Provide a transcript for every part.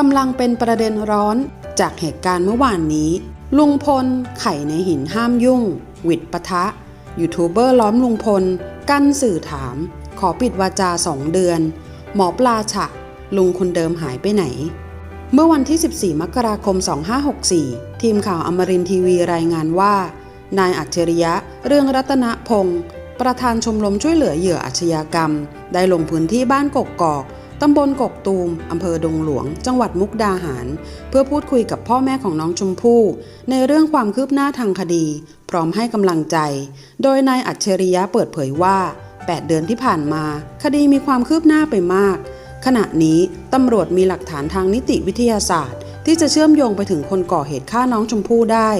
กำลังเป็นประเด็นร้อนจากเหตุการณ์เมื่อวานนี้ ลุงพล ไข่ในหินห้ามยุ่ง วิดปะทะ ยูทูบเบอร์ล้อมลุงพล กั้นสื่อถาม ขอปิดวาจาสองเดือน หมอปลาฉะ ลุงคนเดิมหายไปไหน เมื่อวันที่ 14 มกราคม 2564 ทีมข่าวอมรินทีวีรายงานว่า นายอัจฉริยะ เรื่องรัตนพงศ์ประธานชมรมช่วยเหลือเหยื่ออาชญากรรม ได้ลงพื้นที่บ้านกกกอก ตำบลกกตูมอำเภอดงหลวง จังหวัดมุกดาหาร เพื่อพูดคุยกับพ่อแม่ของน้องชมพู่ในเรื่องความคืบหน้าทางคดี พร้อมให้กำลังใจ โดยนายอัจฉริยะเปิดเผยว่า 8 เดือนที่ผ่านมา คดีมีความคืบหน้าไปมาก ขณะนี้ตำรวจมีหลักฐานทางนิติวิทยาศาสตร์ ที่จะเชื่อมโยงไปถึงคนก่อเหตุฆ่าน้องชมพู่ได้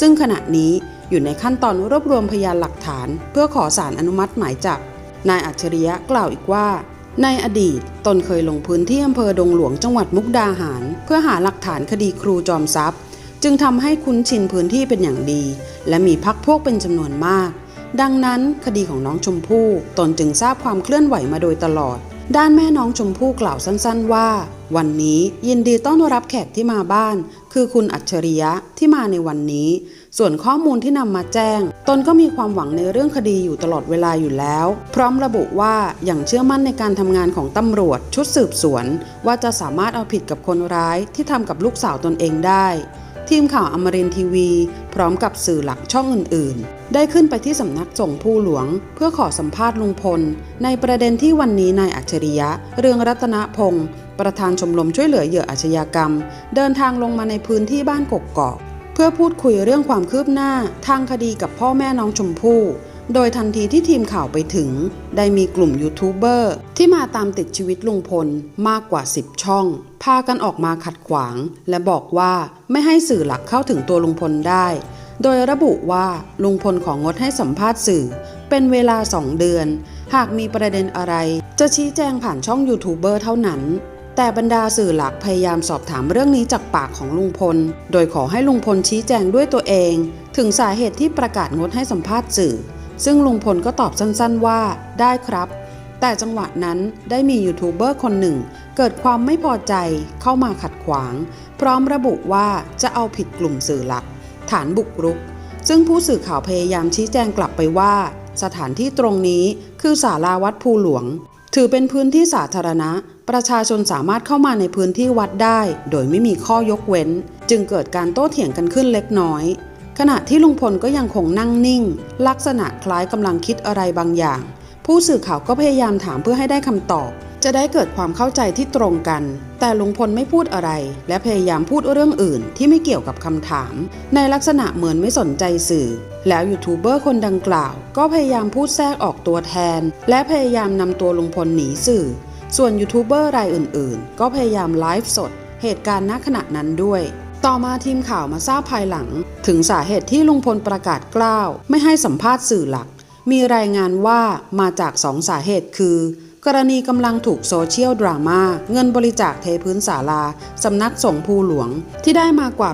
ซึ่งขณะนี้อยู่ในขั้นตอนรวบรวมพยานหลักฐาน เพื่อขอสารอนุมัติหมายจับนายอัจฉริยะกล่าวอีกว่า ในอดีตตนเคยลงพื้นที่อำเภอดงหลวงจังหวัดมุกดาหาร เพื่อหาหลักฐานคดีครูจอมทรัพย์ จึงทำให้คุ้นชินพื้นที่เป็นอย่างดี และมีพักพวกเป็นจำนวนมาก ดังนั้นคดีของน้องชมพู่ตนจึงทราบความเคลื่อนไหวมาโดยตลอด ด้านแม่น้องชมพู่กล่าวสั้นๆว่า วันนี้ยินดีต้อนรับแขกที่มาบ้าน คือคุณอัจฉริยะที่มาในวันนี้ ส่วนข้อมูลที่นำมาแจ้ง ตนก็มีความหวังในเรื่องคดีอยู่ตลอดเวลาอยู่แล้ว พร้อมระบุว่าอย่างเชื่อมั่นในการทำงานของตำรวจชุดสืบสวน ว่าจะสามารถเอาผิดกับคนร้ายที่ทำกับลูกสาวตนเองได้ ทีมข่าวอมรินทีวี พร้อมกับสื่อหลักช่องอื่นๆ ได้ขึ้นไปที่สำนักสงฆ์ผู้หลวง เพื่อขอสัมภาษณ์ลุงพล ในประเด็นที่วันนี้นายอัจฉริยะ เรืองรัตนพงศ์ประธานชมรมช่วยเหลือเหยื่ออาชญากรรม เดินทางลงมาในพื้นที่บ้านกกกอกเพื่อพูดคุยเรื่องความคืบหน้าทางคดีกับพ่อแม่น้องชมพู่โดยทันทีที่ทีมข่าวไปถึง ได้มีกลุ่มยูทูบเบอร์ที่มาตามติดชีวิตลุงพลมากกว่า 10 ช่อง พากันออกมาขัดขวาง และบอกว่าไม่ให้สื่อหลักเข้าถึงตัวลุงพลได้ โดยระบุว่าลุงพลของงดให้สัมภาษณ์สื่อ เป็นเวลา2เดือน หากมีประเด็นอะไร จะชี้แจงผ่านช่องยูทูบเบอร์เท่านั้น แต่บรรดาสื่อหลักพยายามสอบถามเรื่องนี้จากปากของลุงพล โดยขอให้ลุงพลชี้แจงด้วยตัวเอง ถึงสาเหตุที่ประกาศงดให้สัมภาษณ์สื่อ ซึ่งลุงพลก็ตอบสั้นๆ ว่าได้ครับแต่จังหวะนั้นได้มียูทูบเบอร์คนหนึ่ง เกิดความไม่พอใจเข้ามาขัดขวาง พร้อมระบุว่าจะเอาผิดกลุ่มสื่อหลัก ฐานบุกรุก ซึ่งผู้สื่อข่าวพยายามชี้แจงกลับไปว่า สถานที่ตรงนี้คือศาลาวัดภูหลวง ถือเป็นพื้นที่สาธารณะ ประชาชนสามารถเข้ามาในพื้นที่วัดได้ โดยไม่มีข้อยกเว้น จึงเกิดการโต้เถียงกันขึ้นเล็กน้อย ขณะที่ลุงพลก็ยังคงนั่งนิ่ง ลักษณะคล้ายกำลังคิดอะไรบางอย่าง ผู้สื่อข่าวก็พยายามถามเพื่อให้ได้คำตอบ จะได้เกิดความเข้าใจที่ตรงกัน แต่ลุงพลไม่พูดอะไร และพยายามพูดเรื่องอื่นที่ไม่เกี่ยวกับคำถาม ในลักษณะเหมือนไม่สนใจสื่อ แล้วยูทูบเบอร์คนดังกล่าว ก็พยายามพูดแทรกออกตัวแทน และพยายามนำตัวลุงพลหนีสื่อ ส่วนยูทูบเบอร์รายอื่น ๆ ก็พยายามไลฟ์สด เหตุการณ์ณขณะนั้นด้วย ต่อมาทีมข่าวมาทราบภายหลัง ถึงสาเหตุที่ลุงพลประกาศกล้าว ไม่ให้สัมภาษณ์สื่อหลัก มีรายงานว่ามาจากสองสาเหตุคือ กรณีกำลังถูกโซเชียลดราม่าเงินบริจาคเทพื้นศาลา สำนักสงฆ์ภูหลวง ที่ได้มากว่า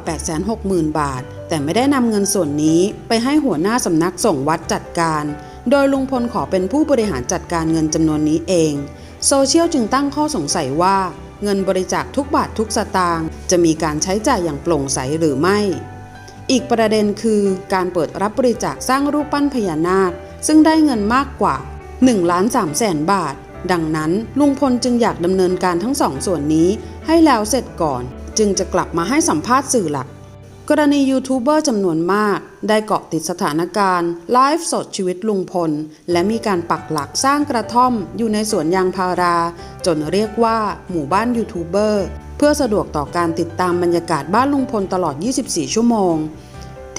860,000 บาท แต่ไม่ได้นำเงินส่วนนี้ไปให้หัวหน้าสำนักสงฆ์วัดจัดการ โดยลุงพลขอเป็นผู้บริหารจัดการเงินจำนวนนี้เอง โซเชียลจึงตั้งข้อสงสัยว่าเงินบริจาคทุกบาททุกสตางค์จะมีการใช้จ่ายอย่างโปร่งใสหรือไม่ อีกประเด็นคือการเปิดรับบริจาคสร้างรูปปั้นพญานาค ซึ่งได้เงินมากกว่า1ล้าน3แสนบาท ดังนั้นลุงพลจึงอยากดำเนินการทั้งสองส่วนนี้ให้แล้วเสร็จก่อน จึงจะกลับมาให้สัมภาษณ์สื่อหลัก กรณียูทูบเบอร์จำนวนมาก ได้เกาะติดสถานการณ์ไลฟ์สดชีวิตลุงพล และมีการปักหลักสร้างกระท่อมอยู่ในสวนยางพารา จนเรียกว่าหมู่บ้านยูทูบเบอร์เพื่อสะดวกต่อการติดตามบรรยากาศบ้านลุงพลตลอด 24 ชั่วโมง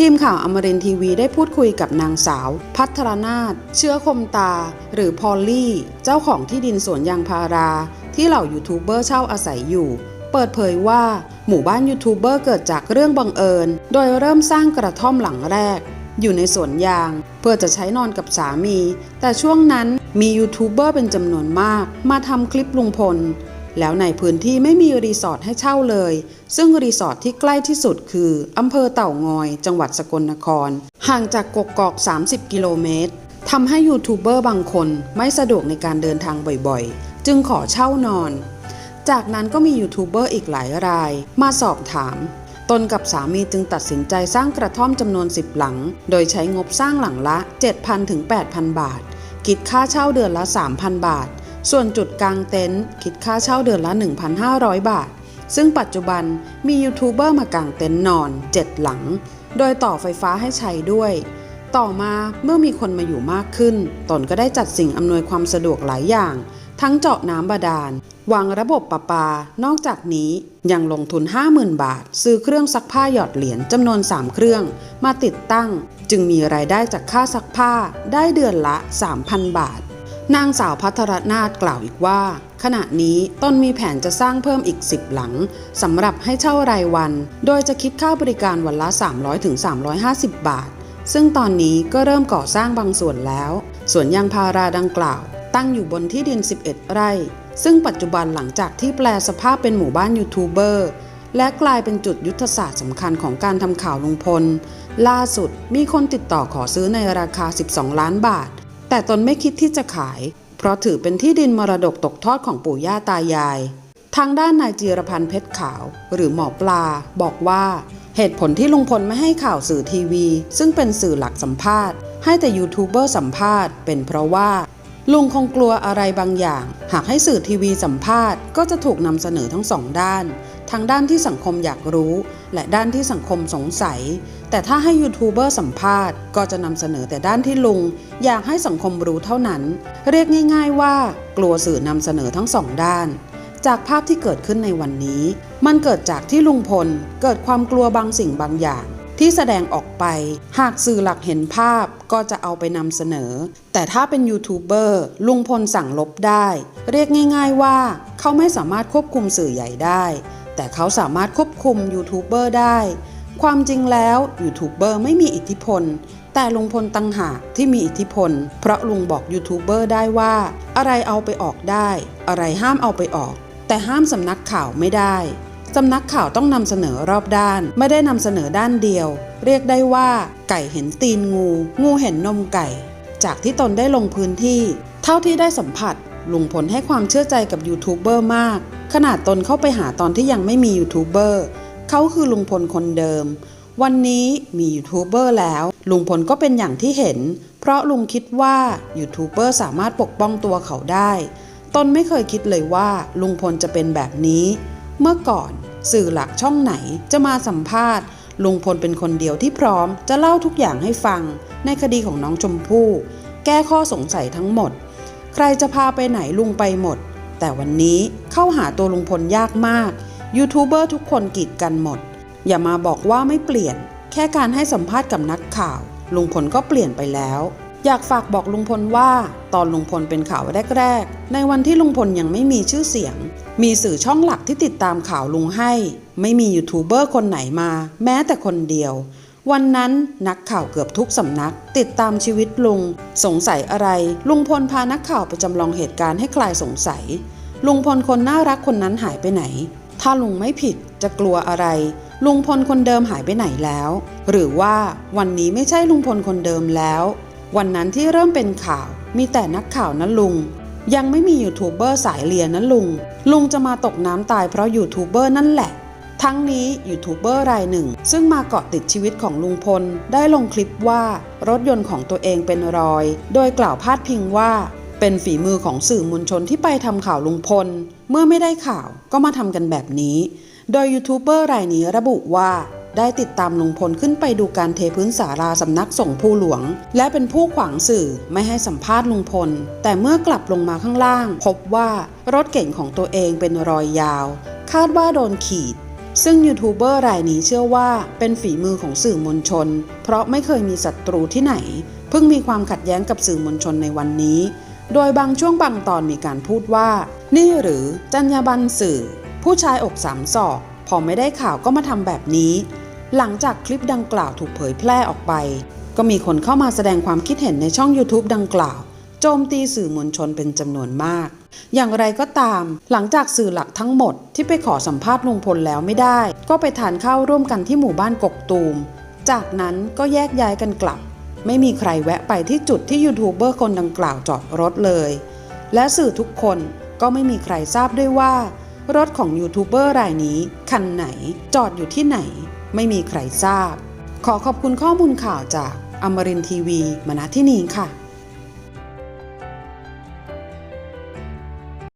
ทีมข่าวอมรินทีวีได้พูดคุยกับนางสาว พัทรนาถเชื้อคมตา หรือพอลลี่ เจ้าของที่ดินสวนยางพารา ที่เหล่ายูทูบเบอร์เช่าอาศัยอยู่ เปิดเผยว่า หมู่บ้านยูทูบเบอร์เกิดจากเรื่องบังเอิญ โดยเริ่มสร้างกระท่อมหลังแรก อยู่ในสวนยาง เพื่อจะใช้นอนกับสามี แต่ช่วงนั้นมียูทูบเบอร์เป็นจำนวนมาก มาทำคลิปลุงพล แล้วในพื้นที่ไม่มีรีสอร์ทให้เช่าเลย ซึ่งรีสอร์ทที่ใกล้ที่สุดคืออำเภอเต่างอย จังหวัดสกลนคร ห่างจากกกอก 30 กิโลเมตรทำให้ยูทูบเบอร์บางคนไม่สะดวกในการเดินทางบ่อยๆ จึงขอเช่านอน จากนั้นก็มียูทูบเบอร์อีกหลายราย มาสอบถาม ตนกับสามีจึงตัดสินใจสร้างกระท่อมจำนวน 10 หลัง โดยใช้งบสร้างหลังละ 7,000ถึง8,000 บาท คิดค่าเช่าเดือนละ 3,000 บาท ส่วนจุดกลางเต็นท์คิดค่าเช่าเดือนละ 1,500 บาท ซึ่งปัจจุบันมียูทูบเบอร์มากางเต็นท์นอน 7 หลัง โดยต่อไฟฟ้าให้ใช้ด้วย ต่อมาเมื่อมีคนมาอยู่มากขึ้น ตนก็ได้จัดสิ่งอำนวยความสะดวกหลายอย่าง ทั้งเจาะน้ำบาดาล วางระบบประปา นอกจากนี้ยังลงทุน 50,000 บาท ซื้อเครื่องซักผ้าหยอดเหรียญจำนวน 3 เครื่อง มาติดตั้ง จึงมีรายได้จากค่าซักผ้าได้เดือนละ 3,000 บาท นางสาวพัทรนาถกล่าวอีกว่า ขณะนี้ต้นมีแผนจะสร้างเพิ่มอีก 10 หลังสำหรับให้เช่ารายวัน โดยจะคิดค่าบริการวันละ 300-350 บาท ซึ่งตอนนี้ก็เริ่มก่อสร้างบางส่วนแล้วส่วนยางพาราดังกล่าว ตั้งอยู่บนที่ดิน 11 ไร่ ซึ่งปัจจุบันหลังจากที่แปลสภาพเป็นหมู่บ้านยูทูบเบอร์และกลายเป็นจุดยุทธศาสตร์สำคัญของการทำข่าวลุงพล ล่าสุดมีคนติดต่อขอซื้อในราคา 12 ล้านบาท แต่ตนไม่คิดที่จะขาย เพราะถือเป็นที่ดินมรดกตกทอดของปู่ย่าตายาย ทางด้านนายจีรพันธ์เพชรขาว หรือหมอปลา บอกว่า เหตุผลที่ลุงพลไม่ให้ข่าวสื่อทีวี ซึ่งเป็นสื่อหลักสัมภาษณ์ ให้แต่ยูทูบเบอร์สัมภาษณ์เป็นเพราะว่าลุงคงกลัวอะไรบางอย่าง หากให้สื่อทีวีสัมภาษณ์ก็จะถูกนำเสนอทั้งสองด้าน ทั้งด้านที่สังคมอยากรู้ และด้านที่สังคมสงสัย แต่ถ้าให้ยูทูบเบอร์สัมภาษณ์ก็จะนำเสนอแต่ด้านที่ลุง อยากให้สังคมรู้เท่านั้น เรียกง่ายๆว่า กลัวสื่อนำเสนอทั้งสองด้าน จากภาพที่เกิดขึ้นในวันนี้ มันเกิดจากที่ลุงพล เกิดความกลัวบางสิ่งบางอย่าง ที่แสดงออกไป หากสื่อหลักเห็นภาพก็จะเอาไปนำเสนอ แต่ถ้าเป็นยูทูบเบอร์ลุงพลสั่งลบได้ เรียกง่ายๆว่า เขาไม่สามารถควบคุมสื่อใหญ่ได้ แต่เขาสามารถควบคุมยูทูบเบอร์ได้ ความจริงแล้วยูทูบเบอร์ไม่มีอิทธิพล แต่ลุงพลตังหากที่มีอิทธิพล เพราะลุงบอกยูทูบเบอร์ได้ว่า อะไรเอาไปออกได้ อะไรห้ามเอาไปออก แต่ห้ามสำนักข่าวไม่ได้สำนักข่าวต้องนำเสนอรอบด้าน ไม่ได้นำเสนอด้านเดียว เรียกได้ว่า ไก่เห็นตีนงู งูเห็นนมไก่ จากที่ตนได้ลงพื้นที่ เท่าที่ได้สัมผัสลุงพลให้ความเชื่อใจกับยูทูบเบอร์มาก ขนาดตนเข้าไปหาตอนที่ยังไม่มียูทูบเบอร์ เขาคือลุงพลคนเดิม วันนี้มียูทูบเบอร์แล้ว ลุงพลก็เป็นอย่างที่เห็น เพราะลุงคิดว่ายูทูบเบอร์สามารถปกป้องตัวเขาได้ ตนไม่เคยคิดเลยว่าลุงพลจะเป็นแบบนี้ เมื่อก่อนสื่อหลักช่องไหนจะมาสัมภาษณ์ ลุงพลเป็นคนเดียวที่พร้อม จะเล่าทุกอย่างให้ฟัง ในคดีของน้องชมพู่แก้ข้อสงสัยทั้งหมด ใครจะพาไปไหนลุงไปหมด แต่วันนี้เข้าหาตัวลุงพลยากมาก ยูทูบเบอร์ทุกคนกีดกันหมด อย่ามาบอกว่าไม่เปลี่ยน แค่การให้สัมภาษณ์กับนักข่าว ลุงพลก็เปลี่ยนไปแล้ว อยากฝากบอกลุงพลว่า ตอนลุงพลเป็นข่าวแรก ๆ ในวันที่ลุงพลยังไม่มีชื่อเสียง มีสื่อช่องหลักที่ติดตามข่าวลุงให้ ไม่มียูทูบเบอร์คนไหนมา แม้แต่คนเดียววันนั้นนักข่าวเกือบทุกสำนัก ติดตามชีวิตลุง สงสัยอะไร ลุงพลพานักข่าวไปจำลองเหตุการณ์ให้คลายสงสัย ลุงพลคนน่ารักคนนั้นหายไปไหน ถ้าลุงไม่ผิดจะกลัวอะไร ลุงพลคนเดิมหายไปไหนแล้ว หรือว่าวันนี้ไม่ใช่ลุงพลคนเดิมแล้ว วันนั้นที่เริ่มเป็นข่าว มีแต่นักข่าวนะลุง ยังไม่มียูทูบเบอร์สายเลียนนะลุง ลุงจะมาตกน้ำตายเพราะยูทูบเบอร์นั่นแหละ ทั้งนี้ยูทูบเบอร์รายหนึ่ง ซึ่งมาเกาะติดชีวิตของลุงพลได้ลงคลิปว่ารถยนต์ของตัวเองเป็นรอย โดยกล่าวพาดพิงว่า เป็นฝีมือของสื่อมวลชนที่ไปทำข่าวลุงพล เมื่อไม่ได้ข่าวก็มาทำกันแบบนี้ โดยยูทูบเบอร์รายนี้ระบุว่าได้ติดตามลุงพลขึ้นไปดูการเทพื้นศาลาสำนักส่งผู้หลวง และเป็นผู้ขวางสื่อไม่ให้สัมภาษณ์ลุงพล แต่เมื่อกลับลงมาข้างล่าง พบว่ารถเก่งของตัวเองเป็นรอยยาว คาดว่าโดนขีด ซึ่งยูทูบเบอร์รายนี้เชื่อว่าเป็นฝีมือของสื่อมวลชน เพราะไม่เคยมีศัตรูที่ไหน เพิ่งมีความขัดแย้งกับสื่อมวลชนในวันนี้ โดยบางช่วงบางตอนมีการพูดว่า นี่หรือจรรยาบรรณสื่อ ผู้ชายอกสามศอก พอไม่ได้ข่าวก็มาทำแบบนี้ หลังจากคลิปดังกล่าวถูกเผยแพร่ออกไป ก็มีคนเข้ามาแสดงความคิดเห็นในช่อง YouTube ดังกล่าว โจมตีสื่อมวลชนเป็นจำนวนมาก อย่างไรก็ตาม หลังจากสื่อหลักทั้งหมดที่ไปขอสัมภาษณ์ลุงพลแล้วไม่ได้ ก็ไปทานข้าวร่วมกันที่หมู่บ้านกกตูม จากนั้นก็แยกย้ายกันกลับ ไม่มีใครแวะไปที่จุดที่ยูทูบเบอร์คนดังกล่าวจอดรถเลย และสื่อทุกคนก็ไม่มีใครทราบด้วยว่า รถของยูทูบเบอร์รายนี้ คันไหนจอดอยู่ที่ไหน ไม่มีใครทราบ ขอขอบคุณข้อมูลข่าวจากอมรินทีวี มณที่นี้ค่ะ